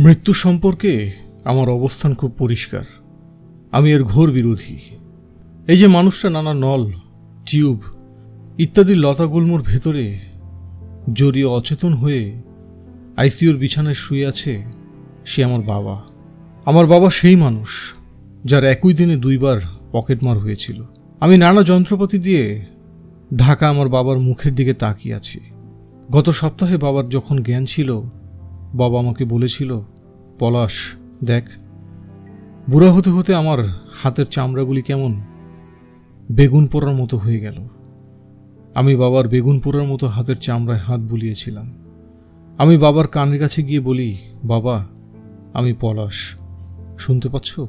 মৃত্যু সম্পর্কে আমার অবস্থান খুব পরিষ্কার। আমি এর ঘোর বিরোধী। এই যে মানুষটা নানা নল, টিউব ইত্যাদি লতাগুল্মর ভেতরে জড়িয়ে অচেতন হয়ে আইসিইউর বিছানায় শুয়ে আছে সে আমার বাবা। আমার বাবা সেই মানুষ যার একই দিনে দুইবার পকেটমার হয়েছিল। আমি নানা যন্ত্রপাতি দিয়ে ঢাকা আমার বাবার মুখের দিকে তাকিয়ে আছি। গত সপ্তাহে বাবার যখন জ্ঞান ছিল বাবা আমাকে বলেছিল, পলাশ, দেখ, বুড়া হতে হতে আমার হাতের চামড়াগুলি কেমন বেগুন পোড়ার মতো হয়ে গেল। আমি বাবার বেগুন পোড়ার মতো হাতের চামড়ায় হাত বুলিয়েছিলাম। আমি বাবার কানের কাছে গিয়ে বলি, বাবা, আমি পলাশ। শুনতে পাচ্ছ?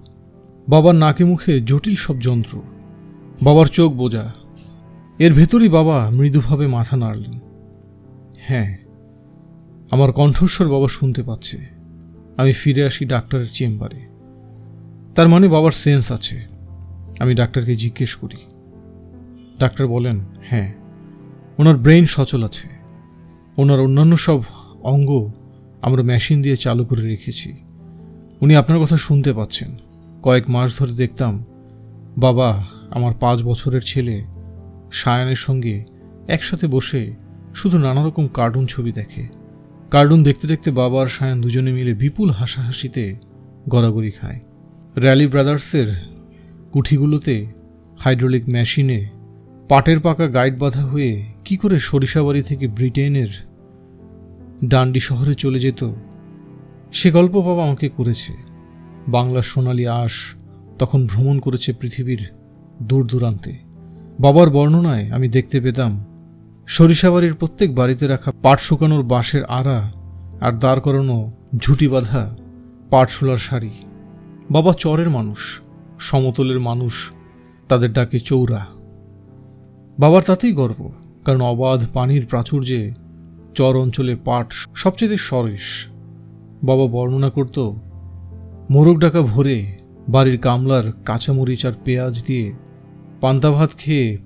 বাবার নাকে মুখে জটিল সব যন্ত্র। বাবার চোখ বোঝা। এর ভেতরই বাবা মৃদুভাবে মাথা নাড়লেন। হ্যাঁ আমার কণ্ঠস্বর বাবা শুনতে পাচ্ছে। আমি ফিরে আসি ডাক্তারের চেম্বারে। তার মানে বাবার সেন্স আছে। আমি ডাক্তারকে জিজ্ঞেস করি। ডাক্তার বলেন হ্যাঁ ওনার ব্রেন সচল আছে। ওনার অন্যান্য সব অঙ্গ আমরা মেশিন দিয়ে চালু করে রেখেছি। উনি আপনার কথা শুনতে পাচ্ছেন। কয়েক মাস ধরে দেখতাম, বাবা, আমার পাঁচ বছরের ছেলে সায়ানের সঙ্গে একসাথে বসে শুধু নানা রকম কার্টুন ছবি দেখে। কার্টুন দেখতে দেখতে বাবা আর সায়ান দুজনে মিলে বিপুল হাসাহাসিতে গড়াগড়ি খায়। র্যালি ব্রাদার্সের কুঠিগুলোতে হাইড্রোলিক মেশিনে পাটের পাকা গাইড বাঁধা হয়ে কি করে সরিষাবাড়ি থেকে ব্রিটেনের ডান্ডি শহরে চলে যেত, সে গল্প বাবা আমাকে করেছে। বাংলার সোনালি আশ তখন ভ্রমণ করেছে পৃথিবীর দূর দূরান্তে। বাবার বর্ণনায় আমি দেখতে পেতাম সরিষাবাড়ির প্রত্যেক বাড়িতে রাখা পাট শুকানোর বাঁশের আড়া আর দাঁড় করানো ঝুটি বাঁধা পাটশোলার শাড়ি। বাবা চরের মানুষ, সমতলের মানুষ, তাদের ডাকে চৌরা। বাবার তাতেই গর্ব, কারণ অবাধ পানির প্রাচুর্যে চর অঞ্চলে পাট সবচেয়ে সরেশ। বাবা বর্ণনা করত, মোরগ ডাকা ভরে বাড়ির কামলার কাঁচামরিচ আর পেঁয়াজ দিয়ে পান্তা ভাত খেয়ে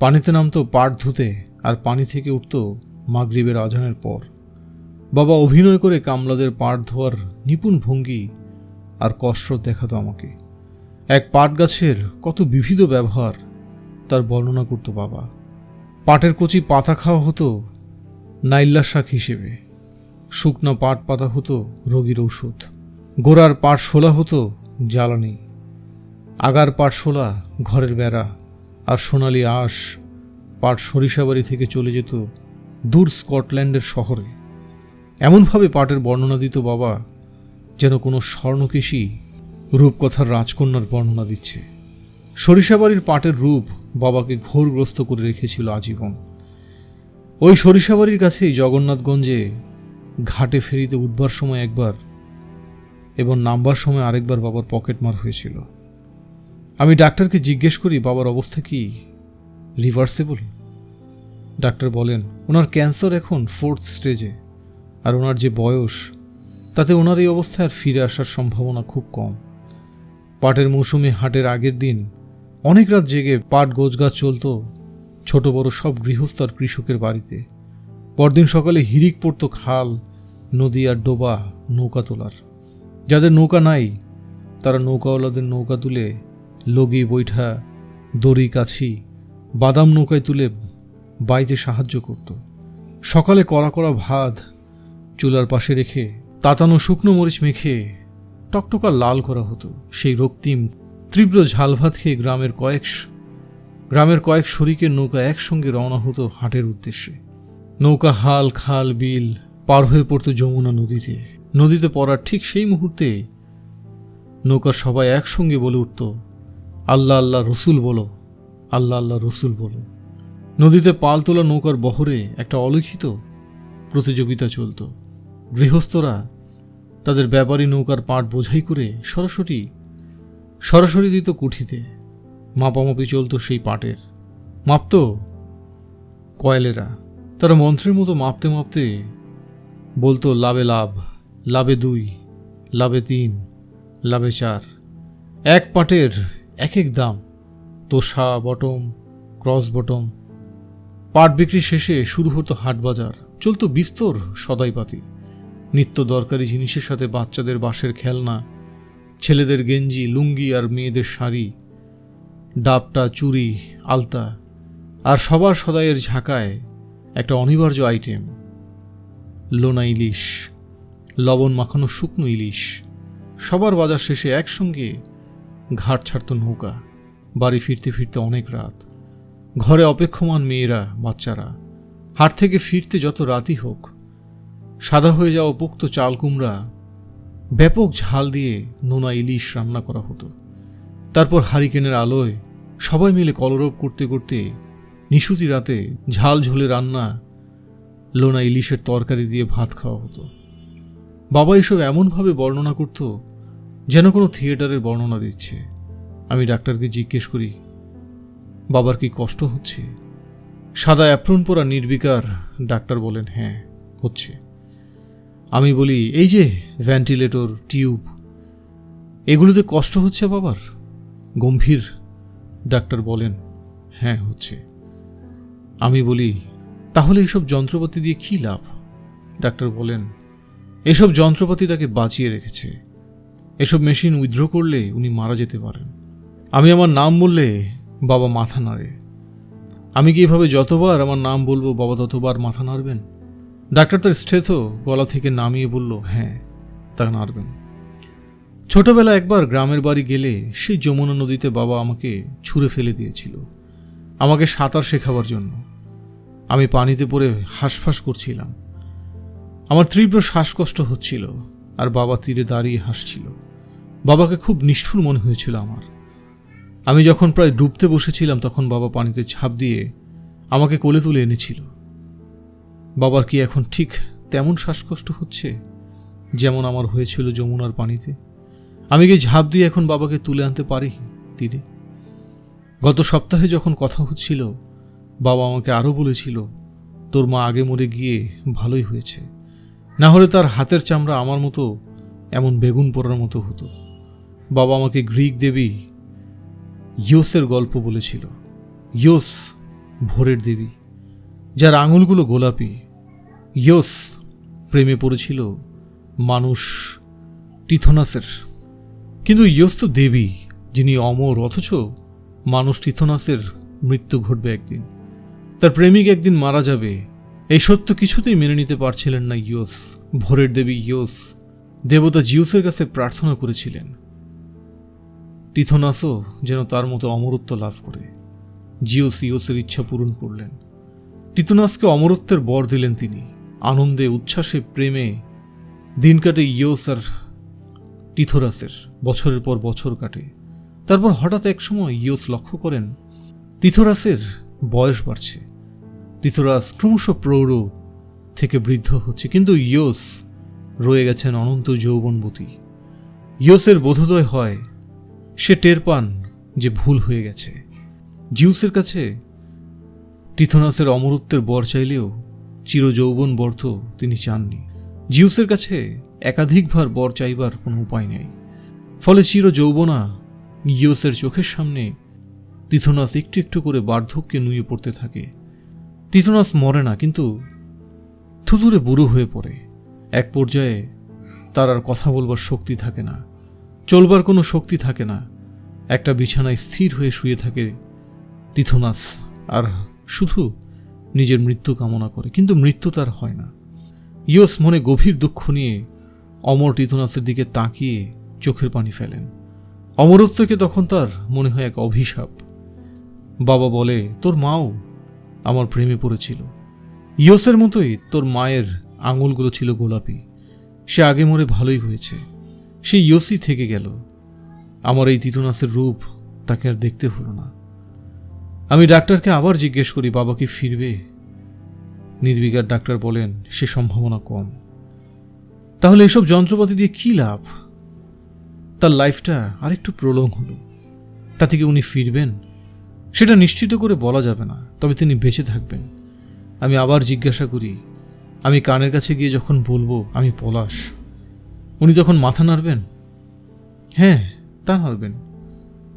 পানিতে নামতো পাট ধুতে আর পানি থেকে উঠত মাগরিবের আজানের পর। বাবা অভিনয় করে কামলাদের পাট ধোয়ার নিপুণ ভঙ্গি আর কসরত দেখাতো আমাকে। এক পাট গাছের কত বিবিধ ব্যবহার তার বর্ণনা করত বাবা। পাটের কচি পাতা খাওয়া হতো নাইল্লা শাক হিসেবে। শুকনো পাট পাতা হতো রোগীর ঔষধ। গোড়ার পাট শোলা হতো জ্বালানি। আগার পাট শোলা ঘরের বেড়া আর সোনালি আঁশ পাট সরিষাবাড়ি থেকে চলে যেত দূর স্কটল্যান্ডের শহরে। এমনভাবে পাটের বর্ণনা দিত বাবা, যেন কোনো স্বর্ণকেশী রূপকথার রাজকন্যার বর্ণনা দিচ্ছে। সরিষাবাড়ির পাটের রূপ বাবাকে ঘোরগ্রস্ত করে রেখেছিল আজীবন। ওই সরিষাবাড়ির কাছেই জগন্নাথগঞ্জে ঘাটে ফেরিতে উঠবার সময় একবার এবং নামবার সময় আরেকবার বাবার পকেটমার হয়েছিল। আমি ডাক্তারকে জিজ্ঞেস করি, বাবার অবস্থা কি? রিভার্সেবল ডাক্তার বলেন, ওনার ক্যান্সার এখন ফোর্থ স্টেজে আর ওনার যে বয়স, তাতে ওনার এই অবস্থায় আর ফিরে আসার সম্ভাবনা খুব কম। পাটের মৌসুমে হাটের আগের দিন অনেক রাত জেগে পাট, গোছগাছ চলত ছোট বড় সব গৃহস্থ আর কৃষকের বাড়িতে। পরদিন সকালে হিরিক পড়তো খাল, নদী আর ডোবা নৌকা তোলার। যাদের নৌকা নাই, তারা নৌকাওয়ালাদের নৌকা তুলে লগি বৈঠা দড়ি, কাছি বাদাম নৌকায় তুলে বাইতে সাহায্য করত। সকালে কড়া কড়া ভাত চুলার পাশে রেখে তাতানো শুকনো মরিচ মেখে টকটকা লাল করা হতো। সেই রক্তিম, তীব্র ঝাল ভাত খেয়ে গ্রামের কয়েক গ্রামের কয়েক শরিকের নৌকা একসঙ্গে রওনা হতো হাটের উদ্দেশ্যে। নৌকা হাল, খাল, বিল পার হয়ে পড়তো যমুনা নদীতে। নদীতে পড়ার ঠিক সেই মুহূর্তে নৌকার সবাই একসঙ্গে বলে উঠত, আল্লাহ আল্লাহ, রসুল বলো। আল্লাহ আল্লাহ রসুল বলো নদীতে পাল তোলা নৌকার বহরে একটা অলিখিত প্রতিযোগিতা চলত। গৃহস্থরা তাদের ব্যাপারী নৌকার পাট বোঝাই করে সরাসরি সরাসরি দিত কুঠিতে। মাপামাপি চলত সেই পাটের। মাপত কয়েলেরা। তারা মন্ত্রের মতো মাপতে মাপতে বলতো, লাভে লাভ, লাভে দুই, লাভে তিন, লাভে চার। এক পাটের এক এক দাম। তোষা বটম, ক্রস বটম। পাট বিক্রি শেষে শুরু হতো হাট বাজার। চলতো বিস্তর সদাইপাতি। নিত্য দরকারি জিনিসের সাথে বাচ্চাদের বাঁশের খেলনা, ছেলেদের গেঞ্জি, লুঙ্গি আর মেয়েদের শাড়ি, ডাবটা, চুড়ি, আলতা আর সবার সদাইয়ের ঝাঁকায় একটা অনিবার্য আইটেম, লোনা ইলিশ, লবণ মাখানো শুকনো ইলিশ। সবার বাজার শেষে একসঙ্গে ঘাট ছাড়ত নৌকা। বাড়ি ফিরতে ফিরতে অনেক রাত। ঘরে অপেক্ষমান মেয়েরা, বাচ্চারা। হাট থেকে ফিরতে যত রাতই হোক, সাদা হয়ে যাওয়া পোক্ত চাল কুমড়া ব্যাপক ঝাল দিয়ে নোনা ইলিশ রান্না করা হতো। তারপর হারিকেনের আলোয় সবাই মিলে কলরব করতে করতে নিশুতি রাতে ঝাল ঝোলে রান্না লোনা ইলিশের তরকারি দিয়ে ভাত খাওয়া হতো। বাবা এসব এমনভাবে বর্ণনা করত যেন কোনো থিয়েটারের বর্ণনা দিচ্ছে। আমি ডাক্তারকে জিজ্ঞেস করি, বাবার কি কষ্ট হচ্ছে? সাদা অ্যাপ্রন পরা নির্বিকার ডাক্তার বলেন হ্যাঁ হচ্ছে। আমি বলি, এই যে ভেন্টিলেটর, টিউব, এগুলোতে কষ্ট হচ্ছে বাবার? গম্ভীর, ডাক্তার বলেন হ্যাঁ হচ্ছে। আমি বলি, তাহলে এসব যন্ত্রপাতি দিয়ে কী লাভ? ডাক্তার বলেন, এসব যন্ত্রপাতি তাকে বাঁচিয়ে রেখেছে। এসব মেশিন উইথড্র করলে উনি মারা যেতে পারেন। আমি আমার নাম বললে বাবা মাথা নাড়ে। আমি কি এভাবে যতবার আমার নাম বলব, বাবা ততবার মাথা নাড়বেন? ডাক্তার তার স্থেথ গলা থেকে নামিয়ে বলল হ্যাঁ তা নাড়বেন। ছোটবেলা একবার গ্রামের বাড়ি গেলে সেই যমুনা নদীতে বাবা আমাকে ছুঁড়ে ফেলে দিয়েছিল, আমাকে সাঁতার শেখাবার জন্য। আমি পানিতে পড়ে হাঁসফাঁস করছিলাম। আমার তীব্র শ্বাসকষ্ট হচ্ছিল আর বাবা তীরে দাঁড়িয়ে হাসছিল। বাবাকে খুব নিষ্ঠুর মনে হয়েছিল আমার। আমি যখন প্রায় ডুবতে বসেছিলাম, তখন বাবা পানিতে ঝাঁপ দিয়ে আমাকে কোলে তুলে এনেছিল। বাবার কি এখন ঠিক তেমন শ্বাসকষ্ট হচ্ছে, যেমন আমার হয়েছিল যমুনার পানিতে? আমি কি ঝাঁপ দিয়ে এখন বাবাকে তুলে আনতে পারি তীরে? গত সপ্তাহে যখন কথা হচ্ছিল, বাবা আমাকে আরও বলেছিল, তোর মা আগে মরে গিয়ে ভালোই হয়েছে। না হলে তার হাতের চামড়া আমার মতো এমন বেগুন পড়ার মতো হতো। বাবা আমাকে গ্রিক দেবী ইয়োসের গল্প বলেছিল। ইয়োস ভোরের দেবী, যার আঙুলগুলো গোলাপি। ইয়োস প্রেমে পড়েছিল মানুষ টিথনাসের। কিন্তু ইয়োস তো দেবী, যিনি অমর, অথচ মানুষ টিথনাসের মৃত্যু ঘটবে একদিন। তার প্রেমিক একদিন মারা যাবে। এই সত্য কিছুতেই মেনে নিতে পারছিলেন না ইয়োস। ভোরের দেবী ইয়োস দেবতা জিউসের কাছে প্রার্থনা করেছিলেন। টিথনাসও যেন তার মতো অমরত্ব লাভ করে। জিওস ইয়োসের ইচ্ছা পূরণ করলেন। টিথনাসকে অমরত্বের বর দিলেন তিনি। আনন্দে, উচ্ছ্বাসে, প্রেমে দিন কাটে ইয়োস আর টিথোরাসের বছরের পর বছর কাটে। তারপর হঠাৎ এক সময় ইয়োস লক্ষ্য করেন টিথোরাসের বয়স বাড়ছে। তীথরাজ ক্রমশ প্রৌঢ় থেকে বৃদ্ধ হচ্ছে, কিন্তু ইয়োস রয়ে গেছেন অনন্ত যৌবনবতী। ইয়োসের বোধোদয় হয় সে টের পান যে ভুল হয়ে গেছে। জিউসের কাছে টিথনাসের অমরত্বের বর চাইলেও চির যৌবন বর তো তিনি চাননি। জিউসের কাছে একাধিকবার বর চাইবার কোনো উপায় নেই। ফলে চির যৌবনা ইয়োসের চোখের সামনে তীথনাস একটু একটু করে বার্ধক্যে নুয়ে পড়তে থাকে। তিতনাস মরে না, কিন্তু থুতুরে বুড়ো হয়ে পড়ে। এক পর্যায়ে তার আর কথা বলবার শক্তি থাকে না। চলবার কোনো শক্তি থাকে না। একটা বিছানায় স্থির হয়ে শুয়ে থাকে তিথনাস আর শুধু নিজের মৃত্যু কামনা করে, কিন্তু মৃত্যু তার হয় না। ইয়স মনে গভীর দুঃখ নিয়ে অমর টিথনাসের দিকে তাকিয়ে চোখের পানি ফেলেন। অমরত্বকে তখন তার মনে হয় এক অভিশাপ। বাবা বলে, তোর মাও আমার প্রেমে পড়েছিল। ইয়সের মতোই তোর মায়ের আঙুলগুলো ছিল গোলাপি। সে আগে মরে ভালোই হয়েছে। সে ইয়সই থেকে গেল। আমার এই তিতনাসের রূপ তাকে আর দেখতে হলো না। আমি ডাক্তারকে আবার জিজ্ঞেস করি, বাবা কি ফিরবে? নির্বিকার ডাক্তার বলেন, সে সম্ভাবনা কম। তাহলে এসব যন্ত্রপাতি দিয়ে কি লাভ? তার লাইফটা আরেকটু প্রলং হলো। তা থেকে উনি ফিরবেন, সেটা নিশ্চিত করে বলা যাবে না, তবে তিনি বেঁচে থাকবেন। আমি আবার জিজ্ঞাসা করি, আমি কানের কাছে গিয়ে যখন বলব, আমি পলাশ? উনি তখন মাথা নাড়বেন হ্যাঁ তা নাড়বেন,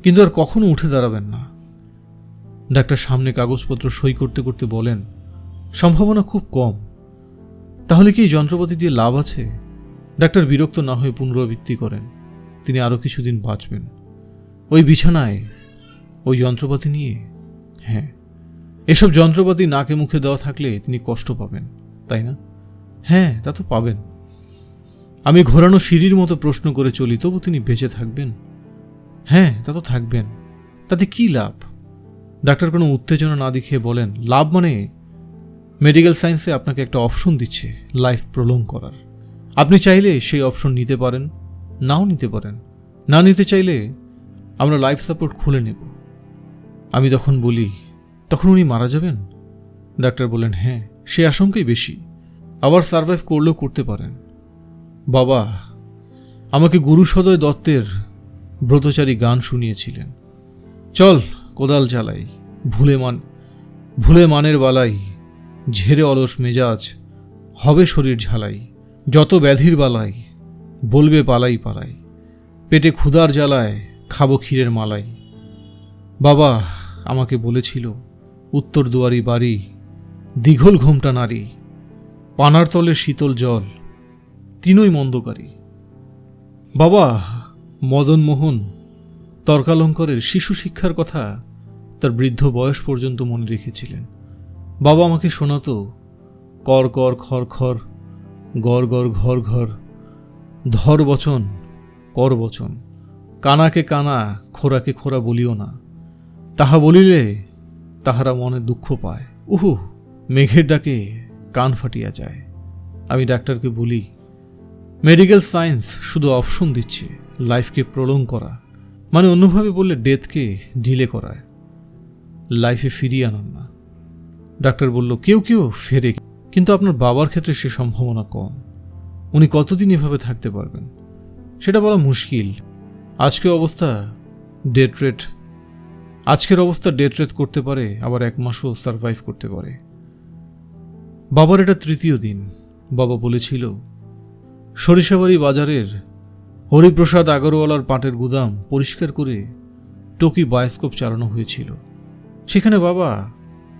কিন্তু আর কখনো উঠে দাঁড়াবেন না। ডাক্তার সামনে কাগজপত্র সই করতে করতে বলেন, সম্ভাবনা খুব কম। তাহলে কি যন্ত্রপাতি দিয়ে লাভ আছে? ডাক্তার বিরক্ত না হয়ে পুনরাবৃত্তি করেন। তিনি আরও কিছুদিন বাঁচবেন। ওই বিছানায়, ওই যন্ত্রপাতি নিয়ে? হ্যাঁ। এসব যন্ত্রপাতি নাকে মুখে দেওয়া থাকলে তিনি কষ্ট পাবেন, তাই না? হ্যাঁ তা তো পাবেন। আমি ঘোরানো সিঁড়ির মতো প্রশ্ন করে চলি, তবু তিনি বেঁচে থাকবেন? হ্যাঁ তা তো থাকবেন। তাতে কি লাভ? ডাক্তার কোনো উত্তেজনা না দেখিয়ে বলেন, লাভ মানে মেডিকেল সায়েন্সে আপনাকে একটা অপশন দিচ্ছে লাইফ প্রলং করার। আপনি চাইলে সেই অপশন নিতে পারেন, নাও নিতে পারেন। না নিতে চাইলে আমরা লাইফ সাপোর্ট খুলে নেব। আমি তখন বলি, তখন উনি মারা যাবেন? ডাক্তার বলেন হ্যাঁ সে আশঙ্কাই বেশি। আবার সার্ভাইভ করলেও করতে পারেন। বাবা, আমাকে গুরু সদয় দত্তের ব্রতচারী গান শুনিয়েছিলেন। চল, কোদাল চালাই, ভুলে মান, ভুলে মানের বালাই, ঝেড়ে অলস মেজাজ, হবে শরীর ঝালাই, যত ব্যাধির বালাই, বলবে পালাই পালাই, পেটে ক্ষুধার জ্বালায় খাব ক্ষীরের মালাই। বাবা, আমাকে বলেছিল, উত্তর দুয়ারি বাড়ি, দীঘল ঘোমটা নারী, পানার তলে শীতল জল তিনই মন্দকারী। বাবা, মদন মোহন, তর্কালঙ্করের শিশু শিক্ষার কথা তার বৃদ্ধ বয়স পর্যন্ত মনে রেখেছিলেন। বাবা আমাকে শোনাতো, কর কর, খর খর, গর গর, ঘর ঘর, ধর বচন, কর বচন, কানাকে কানা, খোরাকে খোরা বলিও না। তাহা বলিলে তাহারা মনে দুঃখ পায়। উহু, মেঘের ডাকে কান ফাটিয়া যায়। আমি ডাক্তারকে বলি মেডিকেল সায়েন্স শুধু অপশন দিচ্ছে লাইফকে প্রলং করা মানে অন্যভাবে বললে ডেথকে ডিলে করায় লাইফে ফিরিয়ে আনান না। ডাক্তার বলল, কেউ কেউ ফেরে কিন্তু আপনার বাবার ক্ষেত্রে সে সম্ভাবনা কম। উনি কতদিন এভাবে থাকতে পারবেন? সেটা বলা মুশকিল। আজকের অবস্থা ডেট রেট, আজকের অবস্থা ডেট রেট করতে পারে, আবার এক মাসও সারভাইভ করতে পারে। বাবার এটা তৃতীয় দিন। বাবা বলেছিল সরিষাবাড়ি বাজারের হরিপ্রসাদ আগরওয়ালার পাটের গুদাম পরিষ্কার করে টকি বায়োস্কোপ চালানো হয়েছিল। সেখানে বাবা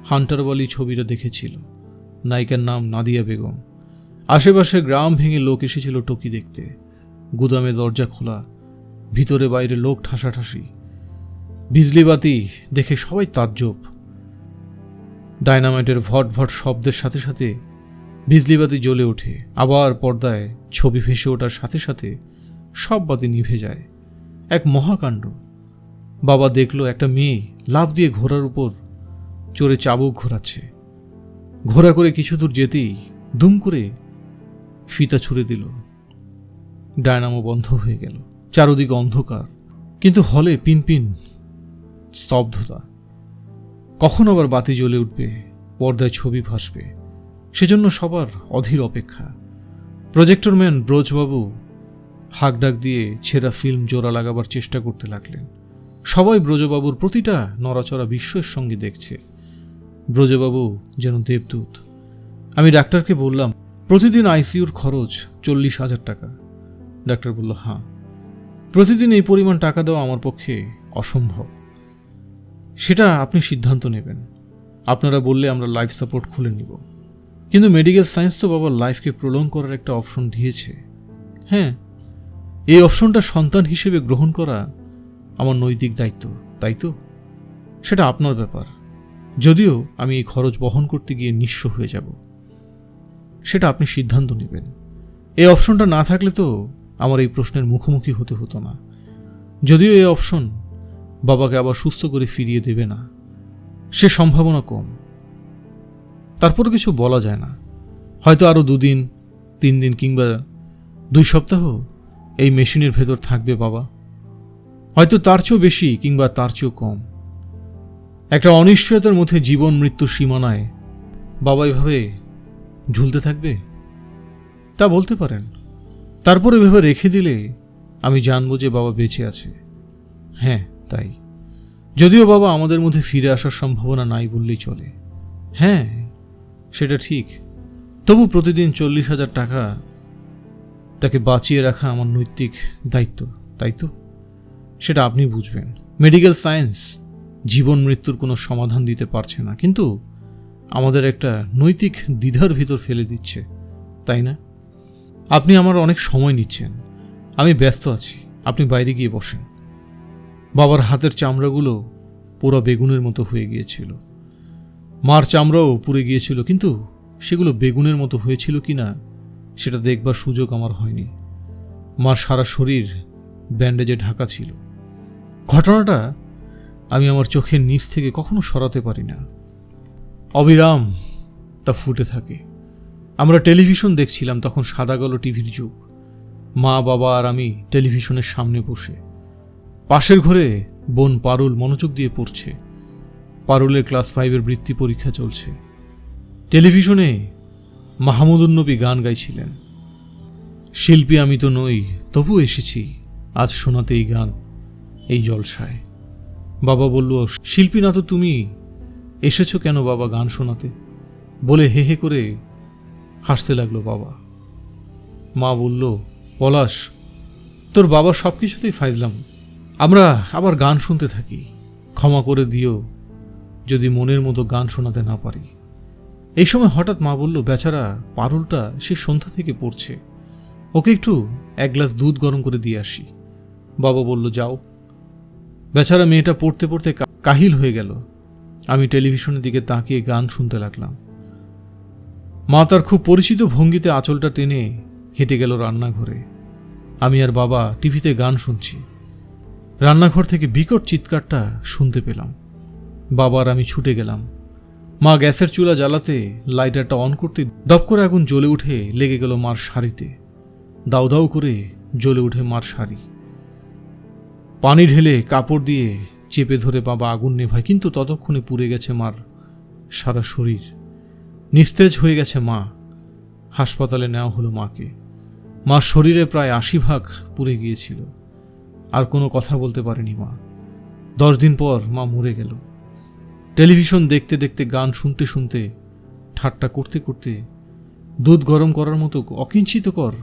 হান্টারওয়ালি ছবিটা দেখেছিল। নায়িকার নাম নাদিয়া বেগম। আশেপাশে গ্রাম ভেঙে লোক এসেছিল টকি দেখতে। গুদামে দরজা খোলা, ভিতরে বাইরে লোক ঠাসাঠাসি। বিজলিবাতি দেখে সবাই তাজ্জব। ডায়নামাইটের ভট ভট শব্দের সাথে সাথে বিজলিবাতি জ্বলে ওঠে, আবার পর্দায় ছবি ভেসে ওঠার সাথে সাথে সব বাতি নিভে যায়। এক মহাকাণ্ড। বাবা দেখল একটা মেয়ে লাভ দিয়ে ঘোড়ার উপর চড়ে চাবুক ঘোরাচ্ছে। ঘোড়া করে কিছু দূর যেতেই দুম করে ফিতা ছুড়ে দিল। ডায়নামো বন্ধ হয়ে গেল, চারদিকে অন্ধকার, কিন্তু হলে পিনপিন স্তব্ধতা। কখন আবার বাতি জ্বলে উঠবে, পর্দায় ছবি ভাসবে? সেজন্য সবার অধীর অপেক্ষা। প্রজেক্টর ম্যান ব্রজবাবু হাক ডাক দিয়ে ছেঁড়া ফিল্ম জোড়া লাগাবার চেষ্টা করতে লাগলেন। সবাই ব্রজবাবুর প্রতিটা নড়াচড়া বিস্ময়ের সঙ্গে দেখছে। ব্রজবাবু যেন দেবদূত। আমি ডাক্তারকে বললাম, প্রতিদিন আইসিইউর খরচ চল্লিশ হাজার টাকা। ডাক্তার বলল হ্যাঁ। প্রতিদিন এই পরিমাণ টাকা দেওয়া আমার পক্ষে অসম্ভব। সেটা আপনি সিদ্ধান্ত নেবেন। আপনারা বললে আমরা লাইফ সাপোর্ট খুলে নিব। কিন্তু মেডিকেল সায়েন্স তো বাবার লাইফকে প্রলং করার একটা অপশন দিয়েছে। হ্যাঁ এই অপশনটা সন্তান হিসেবে গ্রহণ করা আমার নৈতিক দায়িত্ব, তাই তো? সেটা আপনার ব্যাপার। যদিও আমি এই খরচ বহন করতে গিয়ে নিঃস্ব হয়ে যাব। সেটা আপনি সিদ্ধান্ত নেবেন। এই অপশনটা না থাকলে তো আমার এই প্রশ্নের মুখোমুখি হতে হতো না। যদিও এই অপশন বাবাকে আবার সুস্থ করে ফিরিয়ে দেবে না। সে সম্ভাবনা কম। তারপর কিছু বলা যায় না। হয়তো আরও দুদিন তিন দিন কিংবা দুই সপ্তাহ এই মেশিনের ভেতর থাকবে বাবা। হয়তো তার চেয়েও বেশি কিংবা তার চেয়েও কম। একটা অনিশ্চয়তার মধ্যে জীবন মৃত্যুর সীমানায় বাবা এভাবে ঝুলতে থাকবে? তা বলতে পারেন। তারপর এভাবে রেখে দিলে আমি জানব যে বাবা বেঁচে আছে। হ্যাঁ তাই। যদিও বাবা আমাদের মধ্যে ফিরে আসার সম্ভাবনা নাই বললেই চলে। হ্যাঁ সেটা ঠিক। তবু প্রতিদিন চল্লিশ হাজার টাকা তাকে বাঁচিয়ে রাখা আমার নৈতিক দায়িত্ব, তাই তো? সেটা আপনি বুঝবেন। মেডিকেল সায়েন্স জীবন মৃত্যুর কোনো সমাধান দিতে পারছে না, কিন্তু আমাদের একটা নৈতিক দ্বিধার ভিতর ফেলে দিচ্ছে, তাই না? আপনি আমার অনেক সময় নিচ্ছেন। আমি ব্যস্ত আছি। আপনি বাইরে গিয়ে বসেন। বাবার হাতের চামড়াগুলো পুরো বেগুনের মতো হয়ে গিয়েছিল। মার চামড়াও পুড়ে গিয়েছিল, কিন্তু সেগুলো বেগুনের মতো হয়েছিল কি না, সেটা দেখবার সুযোগ আমার হয়নি। মার সারা শরীর ব্যান্ডেজে ঢাকা ছিল। ঘটনাটা আমি আমার চোখের নিচ থেকে কখনো সরাতে পারি না। অবিরাম তা ফুটে থাকে। আমরা টেলিভিশন দেখছিলাম তখন সাদা কালো টিভির যুগ। মা, বাবা আর আমি টেলিভিশনের সামনে বসে। পাশের ঘরে বোন পারুল মনোযোগ দিয়ে পড়ছে। পারুলের ক্লাস ফাইভের বৃত্তি পরীক্ষা চলছে। টেলিভিশনে মাহমুদুন্নবী গান গাইছিলেন। শিল্পী আমি তো নই, তবু এসেছি, আজ শোনাতে এই গান, এই জলসায়। বাবা বলল, শিল্পী না তো তুমি, এসেছ কেন বাবা গান শোনাতে? বলে হে হে করে হাসতে লাগল বাবা। মা বলল, পলাশ, তোর বাবা সব কিছুতেই ফাইজলাম। আমরা আবার গান শুনতে থাকি। ক্ষমা করে দিও যদি মনের মতো গান শোনাতে না পারি। এই সময় হঠাৎ মা বলল, বেচারা, পারুলটা সে সন্ধ্যা থেকে পড়ছে। ওকে একটু এক গ্লাস দুধ গরম করে দিয়ে আসি। বাবা বলল, যাও। বেচারা, মেয়েটা পড়তে পড়তে কাহিল হয়ে গেল। আমি টেলিভিশনের দিকে তাকিয়ে গান শুনতে লাগলাম। মা তার খুব পরিচিত ভঙ্গিতে আঁচলটা টেনে হেঁটে গেল রান্নাঘরে। আমি আর বাবা টিভিতে গান শুনছি। রান্নাঘর থেকে বিকট চিৎকারটা শুনতে পেলাম। বাবা আর আমি ছুটে গেলাম। মা গ্যাসের চুলা জ্বালাতে লাইটারটা অন করতে দপ করে আগুন জ্বলে উঠে লেগে গেল মার শাড়িতে। দাউ দাউ করে জ্বলে উঠে মার শাড়ি। পানি ঢেলে কাপড় দিয়ে চেপে ধরে বাবা আগুন নেভায়, কিন্তু ততক্ষণে পুড়ে গেছে মার সারা শরীর। নিস্তেজ হয়ে গেছে মা। হাসপাতালে নেওয়া হলো মাকে। মার শরীরে প্রায় আশি ভাগ পুড়ে গিয়েছিল। আর কোনো কথা বলতে পারেনি মা। দশ দিন পর মা মরে গেল। টেলিভিশন দেখতে দেখতে, গান শুনতে শুনতে, ঠাট্টা করতে করতে, দুধ গরম করার মতো অকিঞ্চিতকর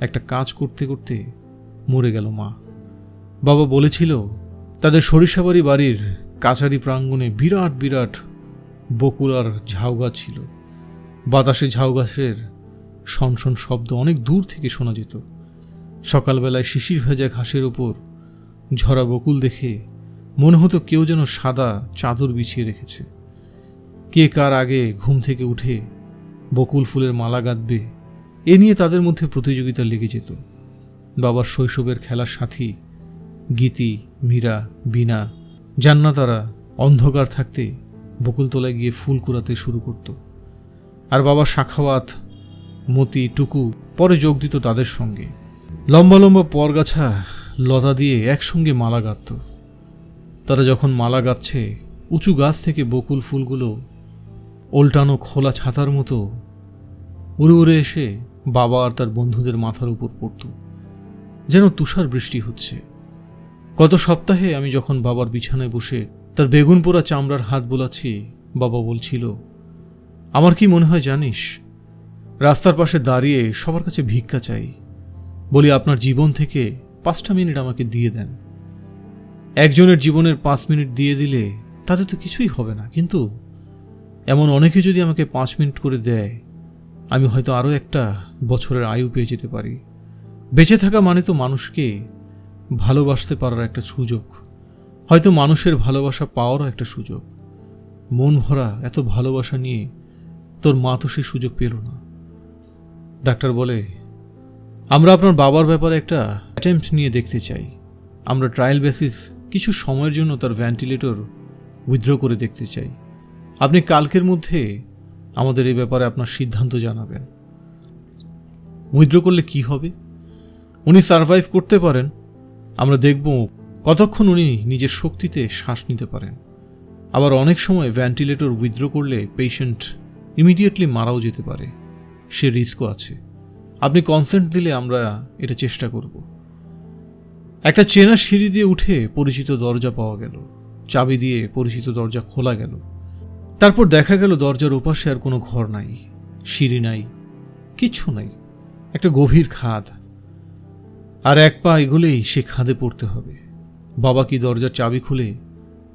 একটা কাজ করতে করতে মরে গেল মা। বাবা বলেছিল, তাদের সরিষাবাড়ি বাড়ির কাছারি প্রাঙ্গণে বিরাট বিরাট বকুল আর ঝাউ গাছ ছিল। বাতাসে ঝাউ গাছের শনশন শব্দ অনেক দূর থেকে শোনা যেত। সকালবেলায় শিশির ভেজা ঘাসের ওপর ঝরা বকুল দেখে মনে হতো কেউ যেন সাদা চাদর বিছিয়ে রেখেছে। কে কার আগে ঘুম থেকে উঠে বকুল ফুলের মালা গাঁথবে, এ নিয়ে তাদের মধ্যে প্রতিযোগিতা লেগে যেত। বাবার শৈশবের খেলার সাথী, গীতি, মীরা বিনা জান্নাতারা অন্ধকার থাকতে বকুলতলায় গিয়ে ফুল কুড়াতে শুরু করত। আর বাবা শাখাওয়াত, মতি, টুকু পরে যোগ দিত তাদের সঙ্গে। লম্বা লম্বা পরগাছা লতা দিয়ে একসঙ্গে মালা গাঁথত। তারা যখন মালা গাচ্ছে উঁচু গাছ থেকে বকুল ফুলগুলো, ওল্টানো খোলা ছাতার মতো, উড়ে উড়ে এসে বাবা আর তার বন্ধুদের মাথার উপর পড়ত। যেন তুষার বৃষ্টি হচ্ছে। গত সপ্তাহে আমি যখন বাবার বিছানায় বসে তার বেগুন পোড়া চামড়ার হাত বোলাচ্ছি, বাবা বলছিল, আমার কি মনে হয় জানিস, রাস্তার পাশে দাঁড়িয়ে সবার কাছে ভিক্ষা চাই। বলি আপনার জীবন থেকে পাঁচটা মিনিট আমাকে দিয়ে দেন। একজনের জীবনের পাঁচ মিনিট দিয়ে দিলে তাতে তো কিছুই হবে না, কিন্তু এমন অনেকে যদি আমাকে পাঁচ মিনিট করে দেয়, আমি হয়তো আরও একটা বছরের আয়ু পেয়ে যেতে পারি। বেঁচে থাকা মানে তো মানুষকে ভালোবাসতে পারার একটা সুযোগ। হয়তো মানুষের ভালোবাসা পাওয়ারও একটা সুযোগ। মন ভরা এত ভালোবাসা নিয়ে তোর মা তো সেই সুযোগ পেল না। ডাক্তার বলে, আমরা আপনার বাবার ব্যাপারে একটা অ্যাটেম্পট নিয়ে দেখতে চাই। আমরা ট্রায়াল বেসিস কিছু সময়ের জন্য তার ভেন্টিলেটর উইথড্র করে দেখতে চাই। আপনি কালকের মধ্যে আমাদের এই ব্যাপারে আপনার সিদ্ধান্ত জানাবেন। উইথড্র করলে কি হবে? উনি সার্ভাইভ করতে পারেন। আমরা দেখব কতক্ষণ উনি নিজের শক্তিতে শ্বাস নিতে পারেন। আবার অনেক সময় ভেন্টিলেটর উইথড্র করলে পেশেন্ট ইমিডিয়েটলি মারাও যেতে পারে। সে রিস্কও আছে। আপনি কনসেন্ট দিলে আমরা এটা চেষ্টা করব। একটা চেনা সিঁড়ি দিয়ে উঠে পরিচিত দরজা পাওয়া গেল। চাবি দিয়ে পরিচিত দরজা খোলা গেল। তারপর দেখা গেল দরজার ওপাশে আর কোনো ঘর নাই, সিঁড়ি নাই কিচ্ছু নাই, একটা গভীর খাদ। আর এক পা এগুলেই সে খাদে পড়তে হবে। বাবা কি দরজার চাবি খুলে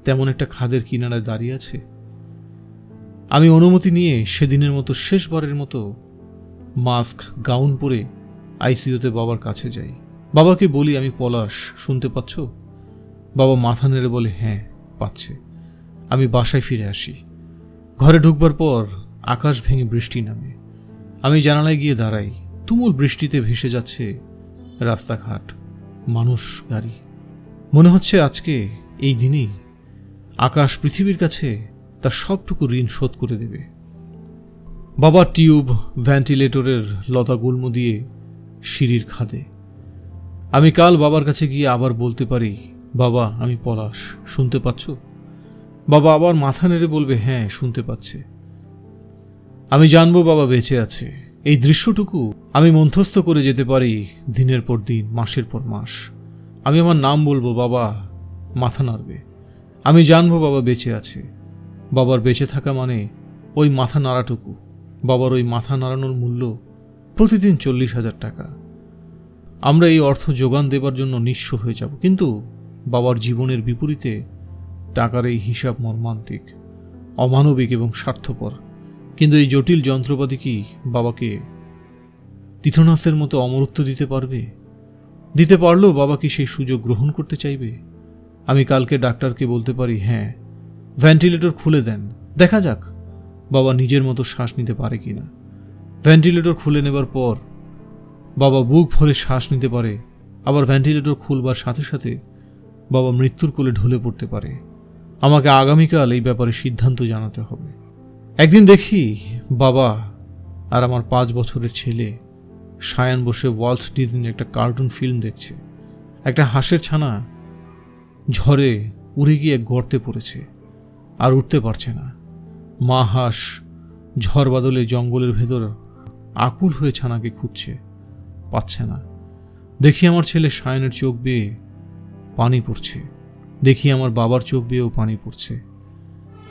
তেমন একটা খাদের কিনারায় দাঁড়িয়ে আছে? আমি অনুমতি নিয়ে সেদিনের মতো শেষবারের মতো মাস্ক, গাউন পরে আইসিইউতে বাবার কাছে যাই। বাবাকে বলি, আমি পলাশ, শুনতে পাচ্ছ? বাবা মাথা নেড়ে বলে হ্যাঁ পাচ্ছে। আমি বাসায় ফিরে আসি। ঘরে ঢুকবার পর আকাশ ভেঙে বৃষ্টি নামে। আমি জানালায় গিয়ে দাঁড়াই। তুমুল বৃষ্টিতে ভেসে যাচ্ছে রাস্তাঘাট, মানুষ, গাড়ি। মনে হচ্ছে আজকে এই দিনেই আকাশ পৃথিবীর কাছে তার সবটুকু ঋণ শোধ করে দেবে। বাবা টিউব, ভেন্টিলেটরের লতা গুল্ম দিয়ে সিঁড়ির খাদে আমি কাল বাবার কাছে গিয়ে আবার বলতে পারি, বাবা, আমি পলাশ, শুনতে পাচ্ছ? বাবা আবার মাথা নেড়ে বলবে হ্যাঁ শুনতে পাচ্ছে। আমি জানব বাবা বেঁচে আছে। এই দৃশ্যটুকু আমি মন্থস্থ করে যেতে পারি দিনের পর দিন, মাসের পর মাস। আমি আমার নাম বলব, বাবা, মাথা নাড়বে। আমি জানব বাবা বেঁচে আছে। বাবার বেঁচে থাকা মানে ওই মাথা নাড়াটুকু। বাবার ওই মাথা নাড়ানোর মূল্য প্রতিদিন চল্লিশ হাজার টাকা। আমরা এই অর্থ যোগান দেবার জন্য নিঃস্ব হয়ে যাব। কিন্তু বাবার জীবনের বিপরীতে টাকার এই হিসাব মর্মান্তিক, অমানবিক এবং স্বার্থপর। কিন্তু এই জটিল যন্ত্রপাতি কি বাবাকে তীর্থনাথের মতো অমরত্ব দিতে পারবে? দিতে পারলেও বাবা কি সেই সুযোগ গ্রহণ করতে চাইবে? আমি কালকে ডাক্তারকে বলতে পারি হ্যাঁ ভেন্টিলেটর খুলে দেন। দেখা যাক বাবা নিজের মতো শ্বাস নিতে পারে কিনা। ভেন্টিলেটর খুলে নেবার পর বাবা বুক ভরে শ্বাস নিতে পারে, আবার ভেন্টিলেটর খুলবার সাথে সাথে বাবা মৃত্যুর কোলে ঢলে পড়তে পারে। আমাকে আগামীকাল এই ব্যাপারে সিদ্ধান্ত জানাতে হবে। একদিন দেখি বাবা আর আমার পাঁচ বছরের ছেলে সায়ান বসে ওয়াল্ট ডিজনি একটা কার্টুন ফিল্ম দেখছে। একটা হাঁসের ছানা ঝড়ে উড়ে গিয়ে গর্তে পড়েছে আর উঠতে পারছে না। মা হাঁস ঝড় বাদলে জঙ্গলের ভেতর আকুল হয়ে ছানাকে খুঁজছে। পাচ্ছে না। দেখি আমার ছেলে সায়নের চোখ বেয়ে পানি পড়ছে। দেখি আমার বাবার চোখ বেয়েও পানি পড়ছে।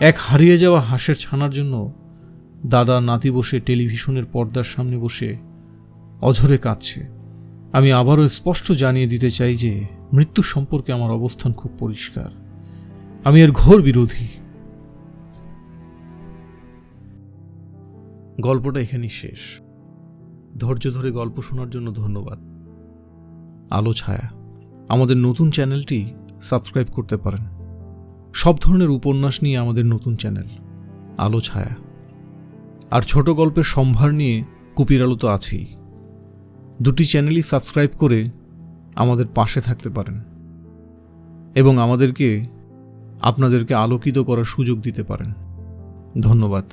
এক হারিয়ে যাওয়া হাঁসের ছানার জন্য দাদা নাতি বসে টেলিভিশনের পর্দার সামনে বসে অঝরে কাঁদছে। আমি আবারও স্পষ্ট জানিয়ে দিতে চাই যে মৃত্যু সম্পর্কে আমার অবস্থান খুব পরিষ্কার। আমি এর ঘোর বিরোধী। গল্পটা এখানেই শেষ। ধৈর্য ধরে গল্প শোনার জন্য ধন্যবাদ। আলো, ছায়া, আমাদের নতুন চ্যানেলটি সাবস্ক্রাইব করতে পারেন। সব ধরনের উপন্যাস নিয়ে আমাদের নতুন চ্যানেল, আলো, ছায়া। আর ছোট গল্পের সম্ভার নিয়ে কুপির আলো তো আছেই। দুটি চ্যানেলই সাবস্ক্রাইব করে আমাদের পাশে থাকতে পারেন এবং আমাদেরকে, আপনাদেরকে আলোকিত করার সুযোগ দিতে পারেন। ধন্যবাদ।